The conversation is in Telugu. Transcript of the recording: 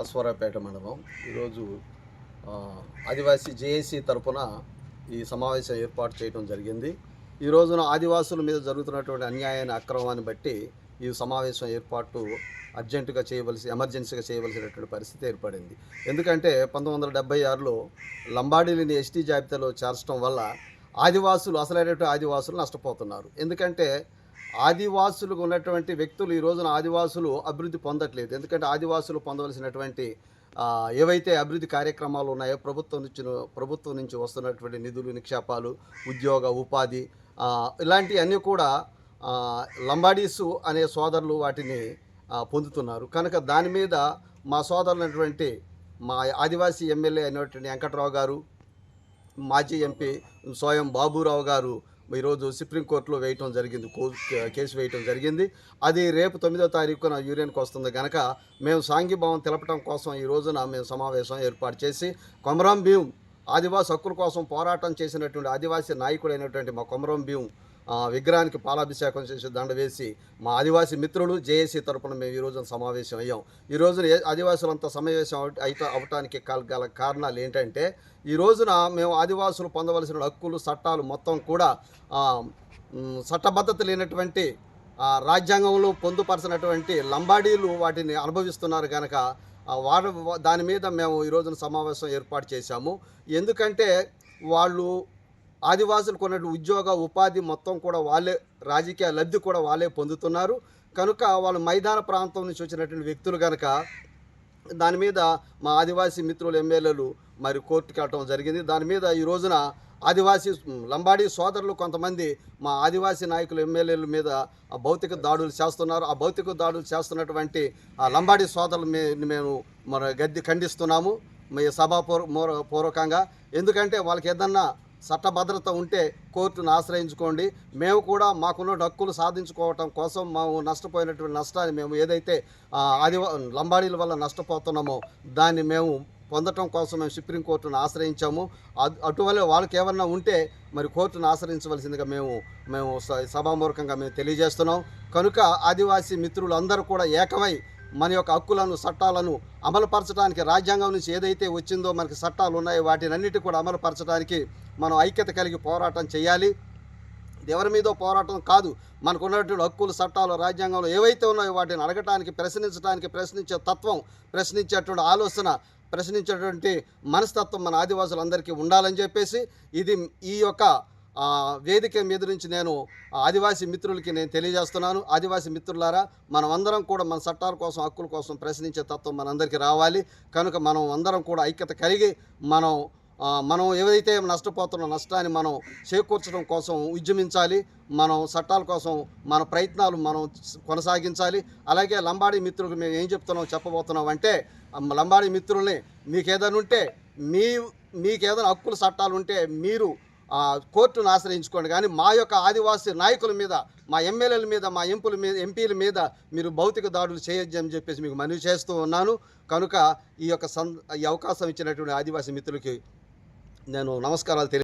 అశ్వరాపేట మండలం. ఈరోజు ఆదివాసీ జేఏసీ తరపున ఈ సమావేశం ఏర్పాటు చేయడం జరిగింది. ఈ రోజున ఆదివాసుల మీద జరుగుతున్నటువంటి అన్యాయాన్ని అక్రమాన్ని బట్టి ఈ సమావేశం ఏర్పాటు అర్జెంటుగా చేయవలసి ఎమర్జెన్సీగా చేయవలసినటువంటి పరిస్థితి ఏర్పడింది. ఎందుకంటే పంతొమ్మిది వందల డెబ్బై ఆరులో లంబాడీలని ఎస్టీ జాబితాలో చేర్చడం వల్ల ఆదివాసులు అసలైనటువంటి ఆదివాసులు నష్టపోతున్నారు. ఎందుకంటే ఆదివాసులకు ఉన్నటువంటి వ్యక్తులు ఈ రోజున ఆదివాసులు అభివృద్ధి పొందట్లేదు. ఎందుకంటే ఆదివాసులు పొందవలసినటువంటి ఏవైతే అభివృద్ధి కార్యక్రమాలు ఉన్నాయో ప్రభుత్వం నుంచి ప్రభుత్వం నుంచి వస్తున్నటువంటి నిధులు నిక్షేపాలు ఉద్యోగ ఉపాధి ఇలాంటివన్నీ కూడా లంబాడీసు అనే సోదరులు వాటిని పొందుతున్నారు. కనుక దాని మీద మా సోదరులైనటువంటి మా ఆదివాసీ ఎమ్మెల్యే అయినటువంటి వెంకట్రావు గారు మాజీ ఎంపీ స్వయం బాబురావు గారు ఈరోజు సుప్రీంకోర్టులో వేయటం జరిగింది కో- కేసు వేయటం జరిగింది. అది రేపు తొమ్మిదో తారీఖున యూరియన్కి వస్తుంది కనుక మేము సాంఘీభావం తెలపడం కోసం ఈ రోజున మేము సమావేశం ఏర్పాటు చేసి కొమరం భీం ఆదివాసి హక్కుల కోసం పోరాటం చేసినటువంటి ఆదివాసీ నాయకుడైనటువంటి మా కొమరం భీం విగ్రహానికి పాలాభిషేకం చేసి దండ వేసి మా ఆదివాసీ మిత్రులు జేఏసీ తరపున మేము ఈ రోజున సమావేశం అయ్యాం. ఈ రోజున ఆదివాసులంతా సమావేశం అయితే అవటానికి కాల్- గల కారణాలు ఏంటంటే ఈ రోజున మేము ఆదివాసులు పొందవలసిన హక్కులు చట్టాలు మొత్తం కూడా చట్టబద్ధత లేనటువంటి రాజ్యాంగంలో పొందుపరచినటువంటి లంబాడీలు వాటిని అనుభవిస్తున్నారు కనుక వారు దాని మీద మేము ఈ రోజున సమావేశం ఏర్పాటు చేశాము. ఎందుకంటే వాళ్ళు ఆదివాసులకు ఉన్నటువంటి ఉద్యోగ ఉపాధి మొత్తం కూడా వాళ్ళే రాజకీయ లబ్ధి కూడా వాళ్ళే పొందుతున్నారు. కనుక వాళ్ళు మైదాన ప్రాంతం నుంచి వచ్చినటువంటి వ్యక్తులు కనుక దాని మీద మా ఆదివాసీ మిత్రులు ఎమ్మెల్యేలు మరి కోర్టుకి వెళ్ళడం జరిగింది. దాని మీద ఈ రోజున ఆదివాసీ లంబాడీ సోదరులు కొంతమంది మా ఆదివాసీ నాయకులు ఎమ్మెల్యేల మీద ఆ భౌతిక దాడులు చేస్తున్నారు. ఆ భౌతిక దాడులు చేస్తున్నటువంటి ఆ లంబాడీ సోదరులు మే- మేము మన గద్దె ఖండిస్తున్నాము. మీ సభాపూర్వ మూర- పూర్వకంగా. ఎందుకంటే వాళ్ళకి ఏదన్నా చట్టభద్రత ఉంటే కోర్టును ఆశ్రయించుకోండి. మేము కూడా మాకున్న హక్కులు సాధించుకోవటం కోసం మేము నష్టపోయినటువంటి నష్టాన్ని మేము ఏదైతే ఆ, ఆదివా లంబాడీల వల్ల నష్టపోతున్నామో దాన్ని మేము పొందటం కోసం మేము సుప్రీంకోర్టును ఆశ్రయించాము. అటువలే వాళ్ళకి ఏమన్నా ఉంటే మరి కోర్టును ఆశ్రయించవలసిందిగా మేము మేము స- మేము తెలియజేస్తున్నాం. కనుక ఆదివాసీ మిత్రులు అందరూ కూడా ఏకమై మన యొక్క హక్కులను చట్టాలను అమలుపరచడానికి రాజ్యాంగం నుంచి ఏదైతే వచ్చిందో మనకి చట్టాలు ఉన్నాయో వాటినన్నిటి కూడా అమలుపరచడానికి మనం ఐక్యత కలిగి పోరాటం చేయాలి. ఎవరి మీదో పోరాటం కాదు. మనకు ఉన్నటువంటి హక్కులు చట్టాలు రాజ్యాంగంలో ఏవైతే ఉన్నాయో వాటిని అడగటానికి ప్రశ్నించడానికి ప్రశ్నించే తత్వం ప్రశ్నించేటువంటి ఆలోచన ప్రశ్నించేటువంటి మనస్తత్వం మన ఆదివాసులందరికీ ఉండాలని చెప్పేసి ఇది ఈ యొక్క వేదిక మీద నుంచి నేను ఆదివాసీ మిత్రులకి నేను తెలియజేస్తున్నాను. ఆదివాసీ మిత్రులారా మనం అందరం కూడా మన చట్టాల కోసం హక్కుల కోసం ప్రశ్నించే తత్వం మనందరికీ రావాలి. కనుక మనం అందరం కూడా ఐక్యత కలిగి మనం మనం ఏదైతే నష్టపోతున్న నష్టాన్ని మనం చేకూర్చడం కోసం ఉద్యమించాలి మనం చట్టాల కోసం మన ప్రయత్నాలు మనం కొనసాగించాలి. అలాగే లంబాడి మిత్రులకు మేము ఏం చెప్తున్నాం చెప్పబోతున్నాం అంటే లంబాడి మిత్రుల్ని మీకు ఏదైనా ఉంటే మీ మీకు ఏదైనా హక్కుల చట్టాలు ఉంటే మీరు కోర్టును ఆశ్రయించుకోండి. కానీ మా యొక్క ఆదివాసీ నాయకుల మీద మా ఎమ్మెల్యేల మీద మా ఎంపుల మీద ఎంపీల మీద మీరు భౌతిక దాడులు చేయొచ్చు అని చెప్పేసి మీకు మనవి చేస్తూ ఉన్నాను. కనుక ఈ యొక్క సం ఈ అవకాశం ఇచ్చినటువంటి ఆదివాసీ మిత్రులకి నేను నమస్కారాలు తెలియ